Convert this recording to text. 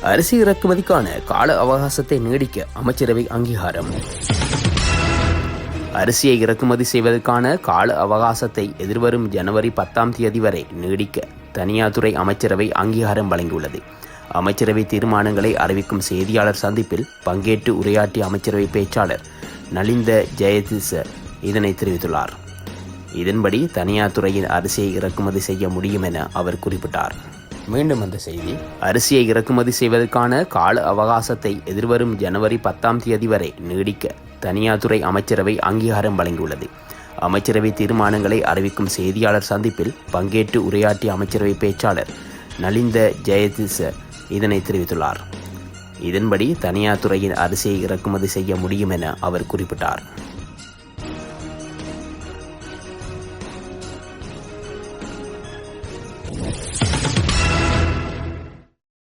அரிசி இறக்குமதிக்கான கால அவகாசத்தை நீடிக்க அமைச்சரவை அங்கீகாரம். அரிசியை இறக்குமதி செய்வதற்கான கால அவகாசத்தை எதிர்வரும் ஜனவரி பத்தாம் தேதி வரை நீடிக்க தனியார் துறை அமைச்சரவை அங்கீகாரம் வழங்கியுள்ளது. அமைச்சரவை தீர்மானங்களை அறிவிக்கும் செய்தியாளர் சந்திப்பில் பங்கேற்று உரையாற்றிய அமைச்சரவை பேச்சாளர் நலிந்த ஜெயதிச இதனை தெரிவித்துள்ளார். இதன்படி தனியார் துறையின் அரிசியை இறக்குமதி செய்ய முடியும் என அவர் குறிப்பிட்டார். மீண்டும் அந்த செய்தி அரிசியை இறக்குமதி செய்வதற்கான கால அவகாசத்தை எதிர்வரும் ஜனவரி பத்தாம் தேதி வரை நீடிக்க தனியார் துறை அமைச்சரவை அங்கீகாரம் வழங்கியுள்ளது. அமைச்சரவை தீர்மானங்களை அறிவிக்கும் செய்தியாளர் சந்திப்பில் பங்கேற்று உரையாற்றிய அமைச்சரவை பேச்சாளர் நலிந்த ஜெயதிச இதனை தெரிவித்துள்ளார். இதன்படி தனியார் துறையின் அரிசியை இறக்குமதி செய்ய முடியும் என அவர் குறிப்பிட்டார்.